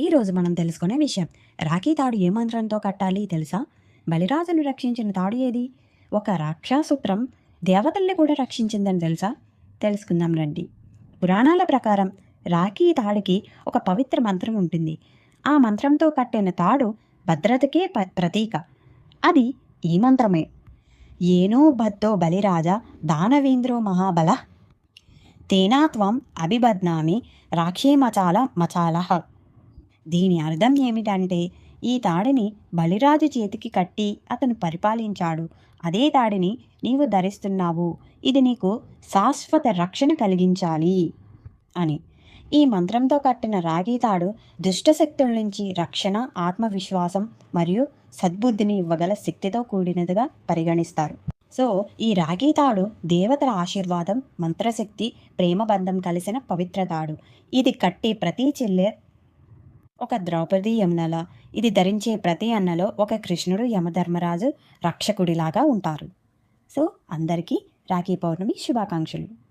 ఈరోజు మనం తెలుసుకునే విషయం. రాఖీ తాడు ఏ మంత్రంతో కట్టాలి తెలుసా? బలిరాజును రక్షించిన తాడు ఏది? ఒక రాక్షాసూత్రం దేవతల్ని కూడా రక్షించిందని తెలుసా? తెలుసుకుందాం రండి. పురాణాల ప్రకారం రాఖీ తాడుకి ఒక పవిత్ర మంత్రం ఉంటుంది. ఆ మంత్రంతో కట్టిన తాడు భద్రతకే ప ప్రతీక. అది ఈ మంత్రమే. ఏనో బద్దో బలిరాజ దానవేంద్రో మహాబల. తేనాత్వం అభిబద్నామి రాక్షే మచాల మచాలహ దీని అర్థం ఏమిటంటే ఈ తాడిని బలిరాజు చేతికి కట్టి అతను పరిపాలించాడు. అదే తాడిని నీవు ధరిస్తున్నావు. ఇది నీకు శాశ్వత రక్షణ కలిగించాలి అని. ఈ మంత్రంతో కట్టిన రాగి తాడు దుష్టశక్తుల నుంచి రక్షణ ఆత్మవిశ్వాసం మరియు సద్బుద్ధిని ఇవ్వగల శక్తితో కూడినదిగా పరిగణిస్తారు. సో ఈ రాగి తాడు దేవతల ఆశీర్వాదం మంత్రశక్తి ప్రేమబంధం కలిసిన పవిత్ర తాడు. ఇది కట్టే ప్రతి చెల్లె ఒక ద్రౌపది యమునల. ఇది ధరించే ప్రతి అన్నలో ఒక కృష్ణుడు యమధర్మరాజు రక్షకుడిలాగా ఉంటారు. సో అందరికీ రాఖీ పౌర్ణమి శుభాకాంక్షలు.